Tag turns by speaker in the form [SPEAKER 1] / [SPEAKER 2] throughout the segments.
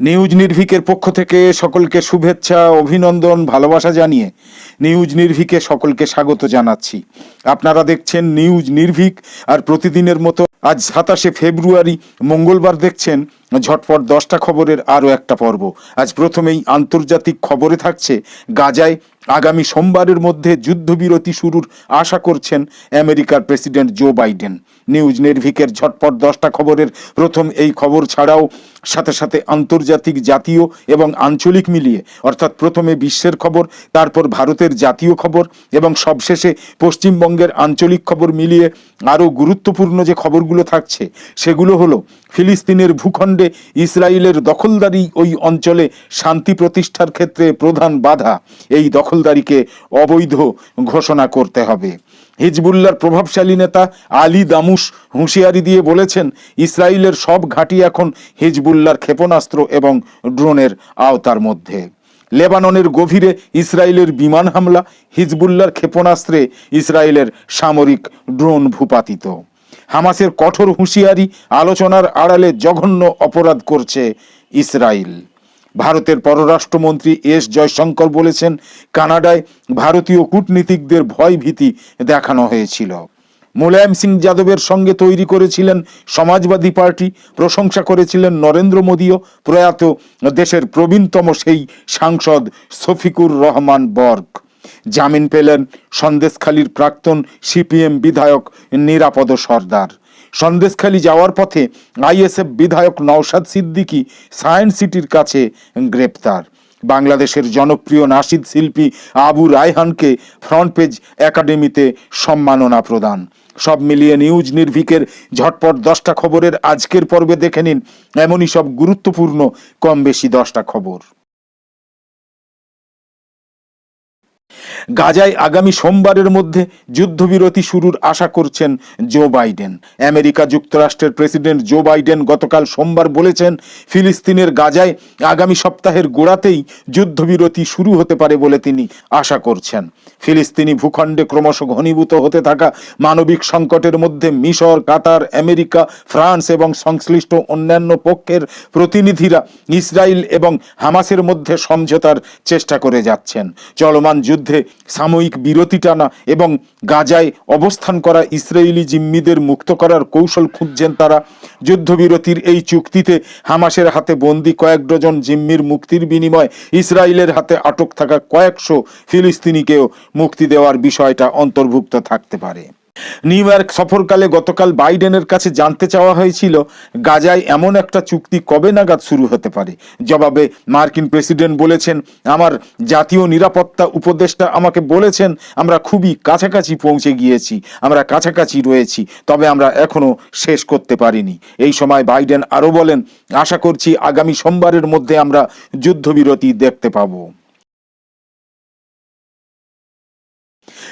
[SPEAKER 1] News নির্ভীকের পক্ষ থেকে সকলকে শুভেচ্ছা, অভিনন্দন, ভালোবাসা জানিয়ে নিউজ নির্ভীকে সকলকে স্বাগত জানাচ্ছি। আপনারা দেখছেন নিউজ নির্ভীক আর প্রতিদিনের মতো আজ সাতাশে ফেব্রুয়ারি মঙ্গলবার দেখছেন ঝটপট দশটা খবরের আরও একটা পর্ব। আজ প্রথমেই আন্তর্জাতিক খবরে থাকছে, গাজায় আগামী সোমবারের মধ্যে যুদ্ধবিরতি শুরুর আশা করছেন আমেরিকার প্রেসিডেন্ট জো বাইডেন। নিউজ নির্ভিকের ঝটপট দশটা খবরের প্রথম এই খবর ছাড়াও সাথে সাথে আন্তর্জাতিক জাতীয় এবং আঞ্চলিক মিলিয়ে, অর্থাৎ প্রথমে বিশ্বের খবর, তারপর ভারতের জাতীয় খবর এবং সবশেষে পশ্চিমবঙ্গের আঞ্চলিক খবর মিলিয়ে আরও গুরুত্বপূর্ণ যে খবরগুলো থাকছে, সেগুলো হলো ফিলিস্তিনের ভূখণ্ডে ইসরায়েলের দখলদারি ওই অঞ্চলে শান্তি প্রতিষ্ঠার ক্ষেত্রে প্রধান বাধা। এই দখলদারিকে অবৈধ ঘোষণা করতে হবে। হিজবুল্লার প্রভাবশালী নেতা আলী দামুস হুঁশিয়ারি দিয়ে বলেছেন, ইসরায়েলের সব ঘাঁটি এখন হিজবুল্লার ক্ষেপণাস্ত্র এবং ড্রোনের আওতার মধ্যে। লেবাননের গভীরে ইসরায়েলের বিমান হামলা হিজবুল্লার ক্ষেপণাস্ত্রে ইসরায়েলের সামরিক ড্রোন ভূপাতিত। হামাসের কঠোর হুঁশিয়ারি আলোচনার আড়ালে জঘন্য অপরাধ করছে ইসরায়েল ভারতের পররাষ্ট্রমন্ত্রী এস জয়শঙ্কর বলেছেন, কানাডায় ভারতীয় কূটনীতিকদের ভয়ভীতি দেখানো হয়েছিল। মুলায়ম সিং যাদবের সঙ্গে তৈরি করেছিলেন সমাজবাদী পার্টি, প্রশংসা করেছিলেন নরেন্দ্র মোদীও, প্রয়াত দেশের প্রবীণতম সেই সাংসদ শফিকুর রহমান বর্গ। জামিন পেলেন সন্দেশখালীর প্রাক্তন সিপিএম বিধায়ক নিরাপদ সর্দার। সন্দেশখালী যাওয়ার পথে আইএসএফ বিধায়ক নওশাদ সিদ্দিকী সায়েন্স সিটির কাছে গ্রেপ্তার। বাংলাদেশের জনপ্রিয় নাসিদ শিল্পী আবু রায়হানকে ফ্রন্ট পেজ একাডেমিতে সম্মাননা প্রদান। সব মিলিয়ে নিউজ নির্ভিকের ঝটপট দশটা খবরের আজকের পর্বে দেখে নিন। এমনই সব গুরুত্বপূর্ণ কম বেশি দশটা খবর। গাজায় আগামী সোমবারের মধ্যে যুদ্ধবিরতি শুরুর আশা করছেন জো বাইডেন। আমেরিকা যুক্তরাষ্ট্রের প্রেসিডেন্ট জো বাইডেন গতকাল সোমবার বলেছেন, ফিলিস্তিনের গাজায় আগামী সপ্তাহের গোড়াতেই যুদ্ধবিরতি শুরু হতে পারে বলে তিনি আশা করছেন। ফিলিস্তিনি ভূখণ্ডে ক্রমশ ঘনীভূত হতে থাকা মানবিক সংকটের মধ্যে মিশর, কাতার, আমেরিকা, ফ্রান্স এবং সংশ্লিষ্ট অন্যান্য পক্ষের প্রতিনিধিরা ইসরায়েল এবং হামাসের মধ্যে সমঝোতার চেষ্টা করে যাচ্ছেন। চলমান যুদ্ধে সাময়িক বিরতি টানা এবং গাজায় অবস্থান করা ইসরায়েলি জিম্মিদের মুক্ত করার কৌশল খুঁজছেন তারা। যুদ্ধবিরতির এই চুক্তিতে হামাসের হাতে বন্দি কয়েক ডজন জিম্মির মুক্তির বিনিময় ইসরায়েলের হাতে আটক থাকা কয়েকশো ফিলিস্তিনিকেও মুক্তি দেওয়ার বিষয়টা অন্তর্ভুক্ত থাকতে পারে। নিউ ইয়র্ক সফরকালে গতকাল বাইডেনের কাছে জানতে চাওয়া হয়েছিল, গাজায় এমন একটা চুক্তি কবে নাগাদ শুরু হতে পারে। জবাবে মার্কিন প্রেসিডেন্ট বলেছেন, আমার জাতীয় নিরাপত্তা উপদেষ্টা আমাকে বলেছেন, আমরা খুবই কাছাকাছি পৌঁছে গিয়েছি, আমরা কাছাকাছি রয়েছি, তবে আমরা এখনও শেষ করতে পারিনি। এই সময় বাইডেন আরও বলেন, আশা করছি আগামী সোমবারের মধ্যে আমরা যুদ্ধবিরতি দেখতে পাবো।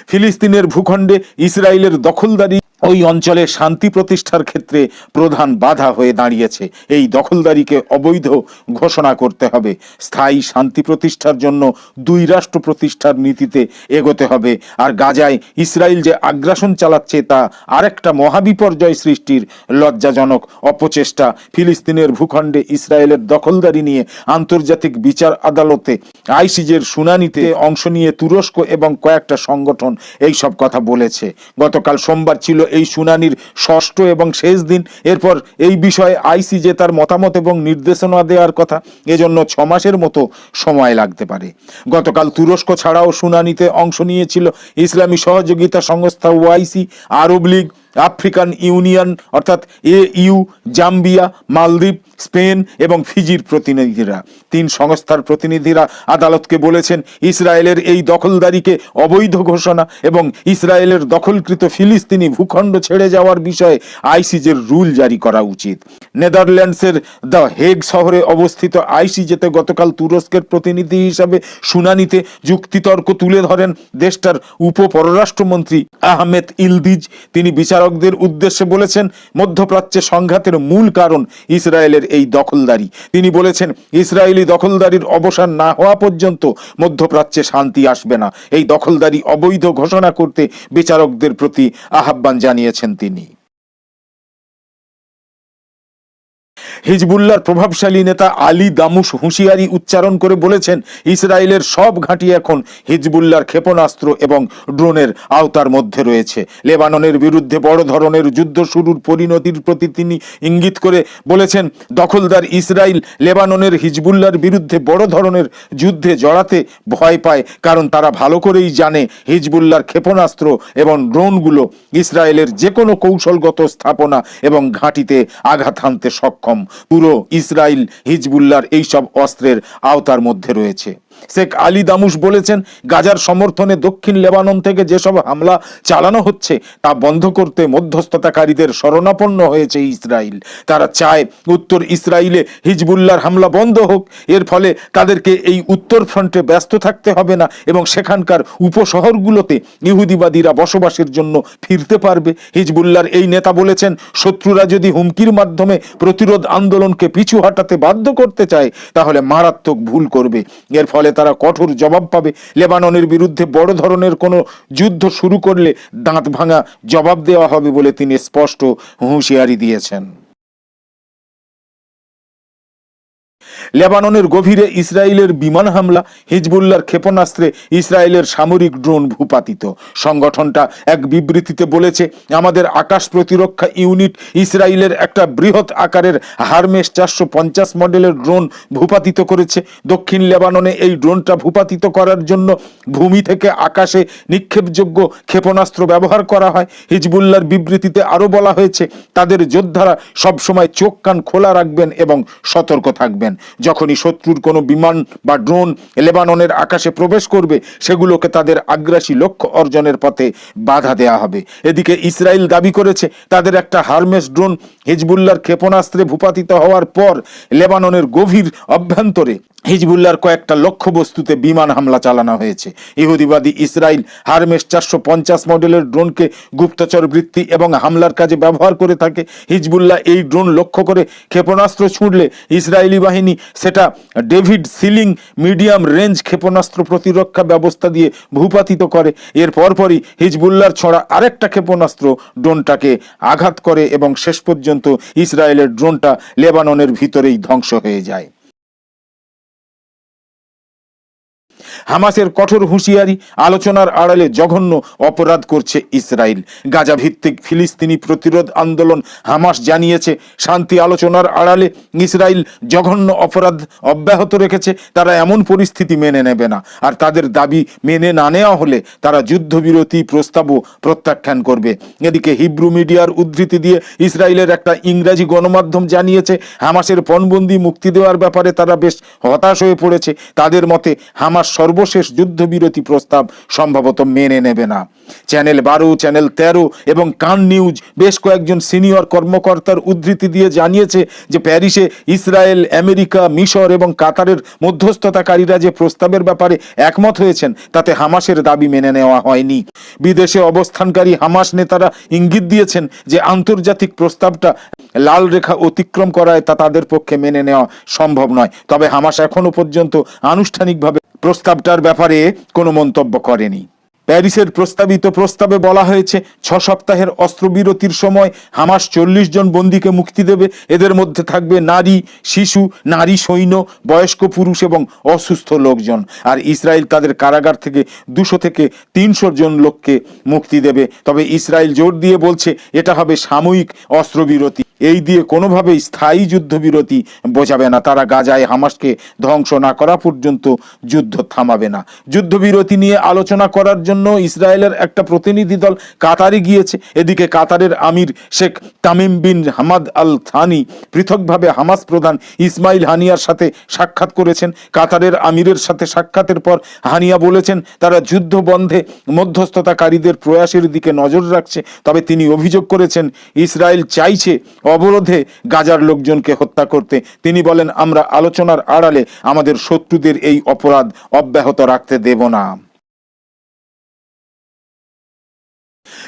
[SPEAKER 1] ফিলিস্তিনের ভূখণ্ডে ইসরায়েলের দখলদারি ওই অঞ্চলে শান্তি প্রতিষ্ঠার ক্ষেত্রে প্রধান বাধা হয়ে দাঁড়িয়েছে। এই দখলদারিকে অবৈধ ঘোষণা করতে হবে। স্থায়ী শান্তি প্রতিষ্ঠার জন্য দুই রাষ্ট্র প্রতিষ্ঠার নীতিতে এগোতে হবে। আর গাজায় ইসরায়েল যে আগ্রাসন চালাচ্ছে, তা আরেকটা মহাবিপর্যয় সৃষ্টির লজ্জাজনক অপচেষ্টা। ফিলিস্তিনের ভূখণ্ডে ইসরায়েলের দখলদারি নিয়ে আন্তর্জাতিক বিচার আদালতে আইসিজের শুনানিতে অংশ নিয়ে তুরস্ক এবং কয়েকটা সংগঠন এই সব কথা বলেছে। গতকাল সোমবার ছিল এই শুনানির ষষ্ঠ এবং শেষ দিন। এরপর এই বিষয়ে আইসি আইসিজে তার মতামত এবং নির্দেশনা দেওয়ার কথা, এজন্য ছ মাসের মতো সময় লাগতে পারে। গতকাল তুরস্ক ছাড়াও শুনানিতে অংশ নিয়েছিল ইসলামী সহযোগিতা সংস্থা OIC Arab league African union, অর্থাৎ এ ইউ, জাম্বিয়া, মালদ্বীপ, স্পেন এবং ফিজির প্রতিনিধিরা। তিন সংস্থার প্রতিনিধিরা আদালতকে বলেছেন, ইসরায়েলের এই দখলদারিকে অবৈধ ঘোষণা এবং ইসরায়েলের দখলকৃত ফিলিস্তিনি ভূখণ্ড ছেড়ে যাওয়ার বিষয়ে আইসিজের রুল জারি করা উচিত। নেদারল্যান্ডসের দ্য হেগ শহরে অবস্থিত আইসিজেতে গতকাল তুরস্কের প্রতিনিধি হিসাবে শুনানিতে যুক্তিতর্ক তুলে ধরেন দেশটার উপ পররাষ্ট্রমন্ত্রী আহমেদ ইলদিজ। তিনি বিচারকদের উদ্দেশ্যে বলেছেন, মধ্যপ্রাচ্যে সংঘাতের মূল কারণ ইসরায়েলের এই দখলদারি। তিনি বলেছেন, ইসরায়েলি দখলদারির অবসান না হওয়া পর্যন্ত মধ্যপ্রাচ্যে শান্তি আসবে না। এই দখলদারি অবৈধ ঘোষণা করতে বিচারকদের প্রতি আহ্বান জানিয়েছেন তিনি। হিজবুল্লার প্রভাবশালী নেতা আলী দামুস হুঁশিয়ারি উচ্চারণ করে বলেছেন, ইসরায়েলের সব ঘাঁটি এখন হিজবুল্লার ক্ষেপণাস্ত্র এবং ড্রোনের আওতার মধ্যে রয়েছে। লেবাননের বিরুদ্ধে বড় ধরনের যুদ্ধ শুরুর পরিণতির প্রতি তিনি ইঙ্গিত করে বলেছেন, দখলদার ইসরায়েল লেবাননের হিজবুল্লার বিরুদ্ধে বড় ধরনের যুদ্ধে জড়াতে ভয় পায়, কারণ তারা ভালো করেই জানে হিজবুল্লার ক্ষেপণাস্ত্র এবং ড্রোনগুলো ইসরায়েলের যে কোনো কৌশলগত স্থাপনা এবং ঘাঁটিতে আঘাত হানতে সক্ষম। পুরো ইসরায়েল হিজবুল্লার এইসব অস্ত্রের আওতার মধ্যে রয়েছে। শেখ আলী দামুস বলেছেন, গাজার সমর্থনে দক্ষিণ লেবানন থেকে যেসব হামলা চালানো হচ্ছে, তা বন্ধ করতে মধ্যস্থতাকারীদের শরণাপন্ন হয়েছে ইসরায়েল তারা চায় উত্তর ইসরায়েলে হিজবুল্লার হামলা বন্ধ হোক, এর ফলে তাদেরকে এই উত্তর ফ্রন্টে ব্যস্ত থাকতে হবে না এবং সেখানকার উপশহরগুলোতে ইহুদিবাদীরা বসবাসের জন্য ফিরতে পারবে। হিজবুল্লার এই নেতা বলেছেন, শত্রুরা যদি হুমকির মাধ্যমে প্রতিরোধ আন্দোলনকে পিছু হটাতে বাধ্য করতে চায়, তাহলে মারাত্মক ভুল করবে। এর ফলে তারা কঠোর জবাব পাবে। লেবাননের বিরুদ্ধে বড় ধরনের কোনো যুদ্ধ শুরু করলে দাঁত ভাঙা জবাব দেওয়া হবে বলে তিনি স্পষ্ট হুঁশিয়ারি দিয়েছেন। লেবাননের গভীরে ইসরায়েলের বিমান হামলা হিজবুল্লার ক্ষেপণাস্ত্রে ইসরায়েলের সামরিক ড্রোন ভূপাতিত। সংগঠনটা এক বিবৃতিতে বলেছে, আমাদের আকাশ প্রতিরক্ষা ইউনিট ইসরায়েলের একটা বৃহৎ আকারের হারমেস চারশো পঞ্চাশ মডেলের ড্রোন ভূপাতিত করেছে। দক্ষিণ লেবাননে এই ড্রোনটা ভূপাতিত করার জন্য ভূমি থেকে আকাশে নিক্ষেপযোগ্য ক্ষেপণাস্ত্র ব্যবহার করা হয়। হিজবুল্লার বিবৃতিতে আরও বলা হয়েছে, তাদের যোদ্ধারা সবসময় চোখ কান খোলা রাখবেন এবং সতর্ক থাকবেন। যখনই শত্রুর কোনো বিমান বা ড্রোন লেবাননের আকাশে প্রবেশ করবে, সেগুলোকে তাদের আগ্রাসী লক্ষ্য অর্জনের পথে বাধা দেয়া হবে। এদিকে ইসরায়েল দাবি করেছে, তাদের একটা হারমেস ড্রোন হিজবুল্লার ক্ষেপণাস্ত্রে ভূপাতিত হওয়ার পর লেবাননের গভীর অভ্যন্তরে হিজবুল্লার কয়েকটা লক্ষ্য বস্তুতে বিমান হামলা চালানো হয়েছে। ইহুদিবাদী ইসরায়েল হারমেস চারশো পঞ্চাশ মডেলের ড্রোনকে গুপ্তচর বৃত্তি এবং হামলার কাজে ব্যবহার করে থাকে। হিজবুল্লাহ এই ড্রোন লক্ষ্য করে ক্ষেপণাস্ত্র ছুঁড়লে ইসরায়েলি বাহিনী সেটা ডেভিড সিলিং মিডিয়াম রেঞ্জ ক্ষেপণাস্ত্র প্রতিরক্ষা ব্যবস্থা দিয়ে ভূপাতিত করে। এর পরপরই হিজবুল্লার ছড়া আরেকটা ক্ষেপণাস্ত্র ড্রোনটাকে আঘাত করে এবং শেষ পর্যন্ত ইসরায়েলের ড্রোনটা লেবাননের ভিতরেই ধ্বংস হয়ে যায়। হামাসের কঠোর হুঁশিয়ারি আলোচনার আড়ালে জঘন্য অপরাধ করছে ইসরায়েল। গাজা ভিত্তিক ফিলিস্তিনি প্রতিরোধ আন্দোলন হামাস জানিয়েছে, শান্তি আলোচনার আড়ালে ইসরায়েল জঘন্য অপরাধ অব্যাহত রেখেছে, তারা এমন পরিস্থিতি মেনে নেবে না। আর তাদের দাবি মেনে না নেওয়া হলে তারা যুদ্ধবিরতি প্রস্তাবও প্রত্যাখ্যান করবে। এদিকে হিব্রু মিডিয়ার উদ্ধৃতি দিয়ে ইসরায়েলের একটা ইংরাজি গণমাধ্যম জানিয়েছে, হামাসের পণবন্দি মুক্তি দেওয়ার ব্যাপারে তারা বেশ হতাশ হয়ে পড়েছে। তাদের মতে, হামাস সর্বশেষ যুদ্ধবিরতি প্রস্তাব সম্ভবত মেনে নেবে না। চ্যানেল বারো, চ্যানেল তেরো এবং কান নিউজ বেশ কয়েকজন সিনিয়র কর্মকর্তার উদ্ধৃতি দিয়ে জানিয়েছে যে প্যারিসে ইসরায়েল, আমেরিকা, মিশর এবং কাতারের মধ্যস্থতাকারীরা যে প্রস্তাবের ব্যাপারে একমত হয়েছেন, তাতে হামাসের দাবি মেনে নেওয়া হয়নি। বিদেশে অবস্থানকারী হামাস নেতারা ইঙ্গিত দিয়েছেন যে আন্তর্জাতিক প্রস্তাবটা লাল রেখা অতিক্রম করায় তা তাদের পক্ষে মেনে নেওয়া সম্ভব নয়। তবে হামাস এখনও পর্যন্ত আনুষ্ঠানিকভাবে প্রস্তাবটার ব্যাপারে কোনো মন্তব্য করেনি। প্যারিসের প্রস্তাবিত প্রস্তাবে বলা হয়েছে, ছ সপ্তাহের অস্ত্রবিরতির সময় হামাস চল্লিশ জন বন্দীকে মুক্তি দেবে। এদের মধ্যে থাকবে নারী, শিশু, নারী সৈন্য, বয়স্ক পুরুষ এবং অসুস্থ লোকজন। আর ইসরায়েল তাদের কারাগার থেকে দুশো থেকে তিনশো জন লোককে মুক্তি দেবে। তবে ইসরায়েল জোর দিয়ে বলছে, এটা হবে সাময়িক অস্ত্রবিরতি। এই দিয়ে কোনোভাবেই স্থায়ী যুদ্ধবিরতি বোঝাবে না। তারা গাজায় হামাসকে ধ্বংস না করা পর্যন্ত যুদ্ধ থামাবে না। যুদ্ধবিরতি নিয়ে আলোচনা করার জন্য ইসরায়েলের একটা প্রতিনিধি দল কাতারে গিয়েছে। এদিকে কাতারের আমির Sheikh Tamim bin Hamad Al Thani পৃথকভাবে হামাস প্রধান ইসমাইল হানিয়ার সাথে সাক্ষাৎ করেছেন। কাতারের আমিরের সাথে সাক্ষাতের পর হানিয়া বলেছেন, তারা যুদ্ধ বন্ধে মধ্যস্থতাকারীদের প্রয়াসের দিকে নজর রাখছে। তবে তিনি অভিযোগ করেছেন, ইসরায়েল চাইছে অবরোধে গাজার লোকজনকে হত্যা করতে। তিনি বলেন, আমরা আলোচনার আড়ালে আমাদের শত্রুদের এই অপরাধ অব্যাহত রাখতে দেব না।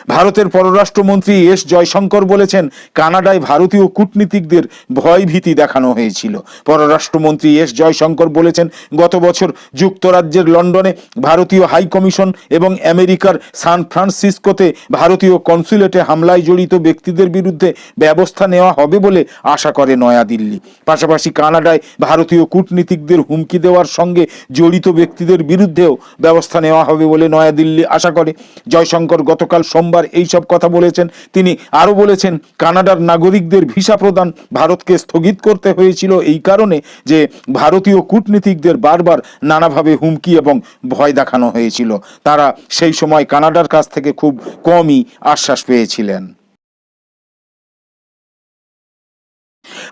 [SPEAKER 1] ভারতের পররাষ্ট্রমন্ত্রী এস জয়শঙ্কর বলেছেন, কানাডায় ভারতীয় কূটনীতিকদের ভয়ভীতি দেখানো হয়েছিল। পররাষ্ট্রমন্ত্রী এস জয়শঙ্কর বলেছেন, গত বছর যুক্তরাজ্যের লন্ডনে ভারতীয় হাই কমিশন এবং আমেরিকার সান ফ্রান্সিসকোতে ভারতীয় কনসুলেটে হামলায় জড়িত ব্যক্তিদের বিরুদ্ধে ব্যবস্থা নেওয়া হবে বলে আশা করে নয়াদিল্লি। পাশাপাশি কানাডায় ভারতীয় কূটনীতিকদের হুমকি দেওয়ার সঙ্গে জড়িত ব্যক্তিদের বিরুদ্ধেও ব্যবস্থা নেওয়া হবে বলে নয়াদিল্লি আশা করে। জয়শঙ্কর গতকাল সোমবার এইসব কথা বলেছেন। তিনি আরও বলেছেন, কানাডার নাগরিকদের ভিসা প্রদান ভারতকে স্থগিত করতে হয়েছিল এই কারণে যে ভারতীয় কূটনীতিকদের বারবার নানাভাবে হুমকি এবং ভয় দেখানো হয়েছিল। তারা সেই সময় কানাডার কাছ থেকে খুব কমই আশ্বাস পেয়েছিলেন।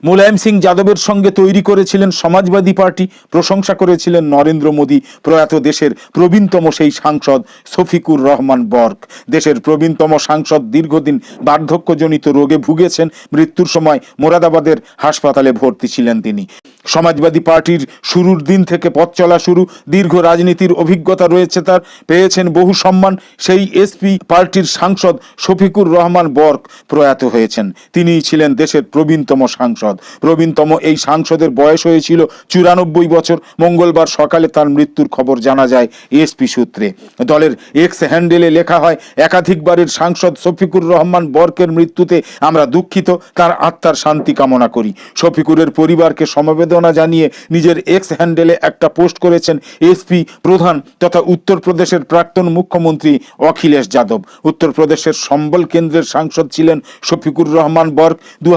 [SPEAKER 1] মুলায়ম সিং যাদবের সঙ্গে তৈরি করেছিলেন সমাজবাদী পার্টি, প্রশংসা করেছিলেন নরেন্দ্র মোদী, প্রয়াত দেশের প্রবীণতম সেই সাংসদ শফিকুর রহমান বর্ক দেশের প্রবীণতম সাংসদ দীর্ঘদিন বার্ধক্যজনিত রোগে ভুগেছেন, মৃত্যুর সময় মোরাদাবাদের হাসপাতালে ভর্তি ছিলেন তিনি। সমাজবাদী পার্টির শুরুর দিন থেকে পথ চলা শুরু। দীর্ঘ রাজনীতির অভিজ্ঞতা রয়েছে তার। পেয়েছেন বহু সম্মান। সেই এসপি পার্টির সাংসদ শফিকুর রহমান বর্ক প্রয়াত হয়েছেন। তিনিই ছিলেন দেশের প্রবীণতম সাংসদ। প্রবীণতম এই সাংসদের বয়স হয়েছিল চুরানব্বই বছর। মঙ্গলবার সকালে তার মৃত্যুর খবর জানা যায় এসপি সূত্রে। দলের এক্স হ্যান্ডেলে লেখা হয়, একাধিকবারের সাংসদ শফিকুর রহমান বর্কের মৃত্যুতে আমরা দুঃখিত। তার আত্মার শান্তি কামনা করি। শফিকুরের পরিবারকে সমবেদনা জানিয়ে নিজের এক্স হ্যান্ডেলে একটা পোস্ট করেছেন এসপি প্রধান তথা উত্তরপ্রদেশের প্রাক্তন মুখ্যমন্ত্রী অখিলেশ যাদব। উত্তরপ্রদেশের সম্বল কেন্দ্রের সাংসদ ছিলেন শফিকুর রহমান বর্গ। দু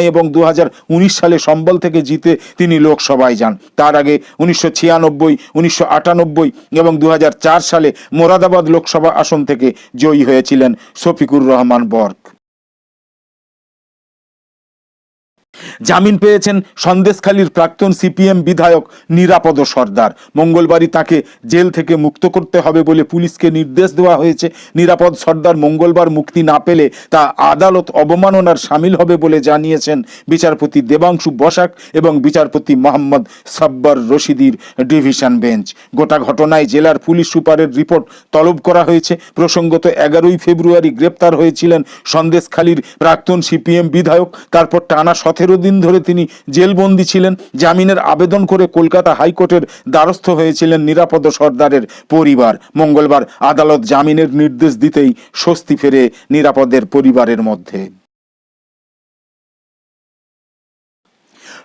[SPEAKER 1] এবং দু হাজার উনিশ সালে সম্বল থেকে জিতে তিনি লোকসভায় যান। তার আগে উনিশশো ছিয়ানব্বই, উনিশশো এবং দু হাজার চার সালে মোরাদাবাদ লোকসভা আসন থেকে জয়ী হয়েছিলেন শফিকুর রহমান বর্ক জামিন পেয়েছেন সন্দেশখালীর প্রাক্তন সিপিএম বিধায়ক নিরাপদ সর্দার। মঙ্গলবারই তাকে জেল থেকে মুক্ত করতে হবে বলে পুলিশকে নির্দেশ দেওয়া হয়েছে। নিরাপদ সর্দার মঙ্গলবার মুক্তি না পেলে তা আদালত অবমাননার সামিল হবে বলে জানিয়েছেন বিচারপতি দেবাংশু বসাক এবং বিচারপতি মোহাম্মদ সাব্বার রশিদির ডিভিশন বেঞ্চ। গোটা ঘটনায় জেলার পুলিশ সুপারের রিপোর্ট তলব করা হয়েছে। প্রসঙ্গত এগারোই ফেব্রুয়ারি গ্রেপ্তার হয়েছিলেন সন্দেশখালীর প্রাক্তন সিপিএম বিধায়ক, তারপর টানা সতেরো দিন ধরে তিনি জেলবন্দি ছিলেন, জামিনের আবেদন করে কলকাতা হাইকোর্টের দ্বারস্থ হয়েছিলেন নিরাপদ সর্দারের পরিবার। মঙ্গলবার আদালত জামিনের নির্দেশ দিতেই স্বস্তি ফেরে নিরাপদের পরিবারের মধ্যে।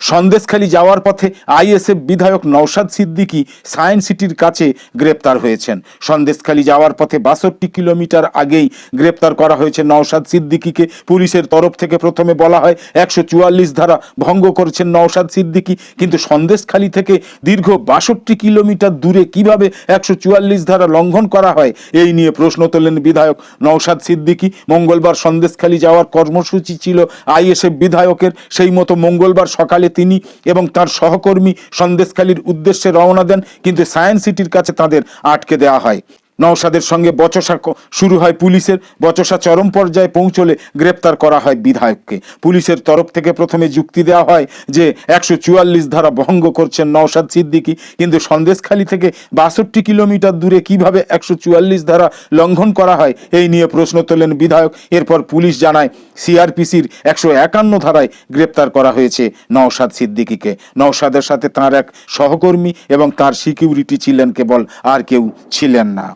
[SPEAKER 1] সন্দেশখালী যাওয়ার পথে আইএসএফ বিধায়ক নওশাদ সিদ্দিকী সায়েন্স সিটির কাছে গ্রেপ্তার হয়েছেন। সন্দেশখালী যাওয়ার পথে বাষট্টি কিলোমিটার আগেই গ্রেপ্তার করা হয়েছে নওশাদ সিদ্দিকীকে। পুলিশের তরফ থেকে প্রথমে বলা হয় একশো চুয়াল্লিশ ধারা ভঙ্গ করেছেন নওশাদ সিদ্দিকী। কিন্তু সন্দেশখালী থেকে দীর্ঘ বাষট্টি কিলোমিটার দূরে কীভাবে একশো চুয়াল্লিশ ধারা লঙ্ঘন করা হয়, এই নিয়ে প্রশ্ন তোলেন বিধায়ক নওশাদ সিদ্দিকী। মঙ্গলবার সন্দেশখালী যাওয়ার কর্মসূচি ছিল আইএসএফ বিধায়কের। সেই মতো মঙ্গলবার সকালে তিনি এবং তার সহকর্মী সন্দেশখালীর উদ্দেশ্যে রওনা দেন, কিন্তু সায়েন্স সিটির কাছে তাদের আটকে দেওয়া হয়। নওশাদের সঙ্গে বচসা শুরু হয় পুলিশের। বচসা চরম পর্যায়ে পৌঁছলে গ্রেপ্তার করা হয় বিধায়ককে। পুলিশের তরফ থেকে প্রথমে যুক্তি দেওয়া হয় যে একশো চুয়াল্লিশ ধারা ভঙ্গ করছেন নওশাদ সিদ্দিকী। কিন্তু সন্দেশখালী থেকে বাষট্টি কিলোমিটার দূরে কীভাবে একশো চুয়াল্লিশ ধারা লঙ্ঘন করা হয়, এই নিয়ে প্রশ্ন তোলেন বিধায়ক। এরপর পুলিশ জানায়, সিআরপিসির একশো একান্ন ধারায় গ্রেপ্তার করা হয়েছে নওশাদ সিদ্দিকীকে। নওশাদের সাথে তার এক সহকর্মী এবং তার সিকিউরিটি ছিলেন কেবল, আর কেউ ছিলেন না।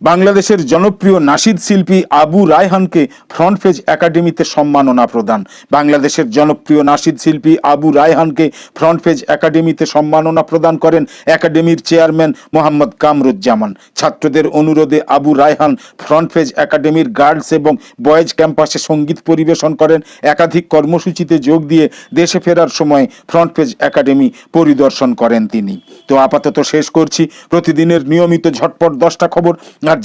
[SPEAKER 1] বাংলাদেশের জনপ্রিয় নাসিদ শিল্পী আবু রায়হানকে ফ্রন্ট পেজ একাডেমিতে সম্মাননা প্রদান। বাংলাদেশের জনপ্রিয় নাসিদ শিল্পী আবু রায়হানকে ফ্রন্ট পেজ একাডেমিতে সম্মাননা প্রদান করেন একাডেমির চেয়ারম্যান মোহাম্মদ কামরুজ্জামান। ছাত্রদের অনুরোধে আবু রায়হান ফ্রন্ট পেজ একাডেমির গার্লস এবং বয়েজ ক্যাম্পাসে সংগীত পরিবেশন করেন। একাধিক কর্মসূচিতে যোগ দিয়ে দেশে ফেরার সময় ফ্রন্ট পেজ একাডেমি পরিদর্শন করেন তিনি। তো আপাতত শেষ করছি। প্রতিদিনের নিয়মিত ঝটপট দশটা খবর।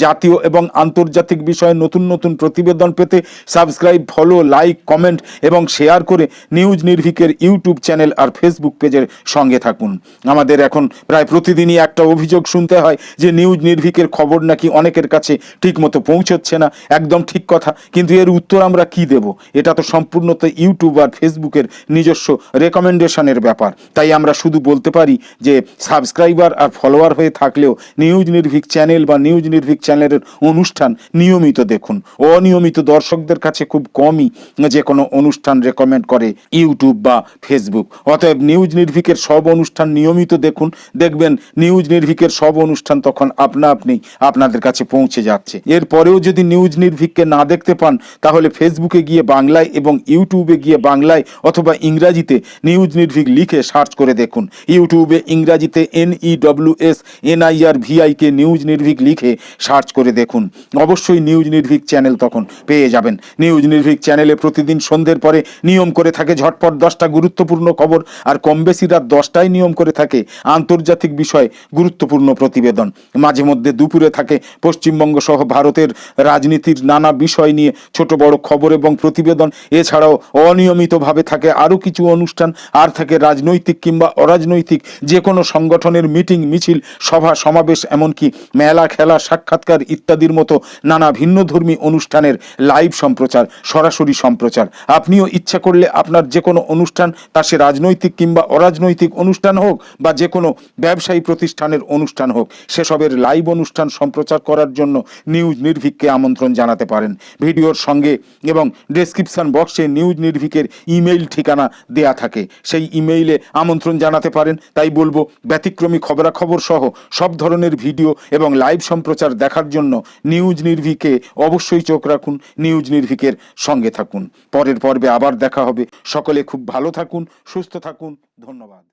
[SPEAKER 1] জাতীয় এবং আন্তর্জাতিক বিষয়ে নতুন নতুন প্রতিবেদন পেতে সাবস্ক্রাইব, ফলো, লাইক, কমেন্ট এবং শেয়ার করে নিউজ নির্ভিকের ইউটিউব চ্যানেল আর ফেসবুক পেজের সঙ্গে থাকুন। আমাদের এখন প্রায় প্রতিদিনই একটা অভিযোগ শুনতে হয় যে নিউজ নির্ভিকের খবর নাকি অনেকের কাছে ঠিকমতো পৌঁছচ্ছে না। একদম ঠিক কথা, কিন্তু এর উত্তর আমরা কি দেব? এটা তো সম্পূর্ণত ইউটিউব আর ফেসবুকের নিজস্ব রেকমেন্ডেশনের ব্যাপার। তাই আমরা শুধু বলতে পারি যে সাবস্ক্রাইবার আর ফলোয়ার হয়ে থাকলেও নিউজ নির্ভিক চ্যানেল বা নিউজ নির্ভিক চ্যানেলের অনুষ্ঠান নিয়মিত দেখুন। অনিয়মিত দর্শকদের কাছে খুব কমই যে কোনো অনুষ্ঠান রেকমেন্ড করে ইউটিউব বা ফেসবুক অতএব নিউজ নির্ভিকের সব অনুষ্ঠান নিয়মিত দেখুন। দেখবেন নিউজ নির্ভিকের সব অনুষ্ঠান তখন আপনা আপনি আপনাদের কাছে পৌঁছে যাচ্ছে। এরপরেও যদি নিউজ নির্ভিককে না দেখতে পান, তাহলে ফেসবুকে গিয়ে বাংলায় এবং ইউটিউবে গিয়ে বাংলায় অথবা ইংরাজিতে নিউজ নির্ভিক লিখে সার্চ করে দেখুন। ইউটিউবে ইংরাজিতে N E W S NIR VIK news Nirbhik লিখে সার্চ করে দেখুন। অবশ্যই নিউজ নির্ভিক চ্যানেল তখন পেয়ে যাবেন। নিউজ নির্ভিক চ্যানেলে প্রতিদিন সন্ধ্যের পরে নিয়ম করে থাকে ঝটপট দশটা গুরুত্বপূর্ণ খবর আর কম বেশি রাত দশটায় নিয়ম করে থাকে আন্তর্জাতিক বিষয়ে গুরুত্বপূর্ণ প্রতিবেদন। মাঝে মধ্যে দুপুরে থাকে পশ্চিমবঙ্গ সহ ভারতের রাজনীতির নানা বিষয় নিয়ে ছোট বড় খবর এবং প্রতিবেদন। এছাড়াও অনিয়মিতভাবে থাকে আরও কিছু অনুষ্ঠান, আর থাকে রাজনৈতিক কিংবা অরাজনৈতিক যে কোনো সংগঠনের মিটিং, মিছিল, সভা, সমাবেশ, এমনকি মেলা, খেলা সাক্ষাৎকার ইত্যাদির মতো নানা ভিন্নধর্মী অনুষ্ঠানের লাইভ সম্প্রচার, সরাসরি সম্প্রচার। আপনিও ইচ্ছা করলে আপনার যে কোনো অনুষ্ঠান, তা সে রাজনৈতিক কিংবা অরাজনৈতিক অনুষ্ঠান হোক বা যে কোনো ব্যবসায়ী প্রতিষ্ঠানের অনুষ্ঠান হোক, সেসবের লাইভ অনুষ্ঠান সম্প্রচার করার জন্য নিউজ নির্ভিককে আমন্ত্রণ জানাতে পারেন। ভিডিওর সঙ্গে এবং ডেসক্রিপশন বক্সে নিউজ নির্ভিকের ইমেইল ঠিকানা দেয়া থাকে। সেই ইমেইলে আমন্ত্রণ জানাতে পারেন। তাই বলব, ব্যতিক্রমী খবরাখবর সহ সব ধরনের ভিডিও এবং লাইভ সম্প্রচার দেখার জন্য নিউজ নির্ভিকে অবশ্যই চোখ রাখুন, নিউজ নির্ভিকের সঙ্গে থাকুন। পরের পর্বে আবার দেখা হবে। সকলে খুব ভালো থাকুন, সুস্থ থাকুন। ধন্যবাদ।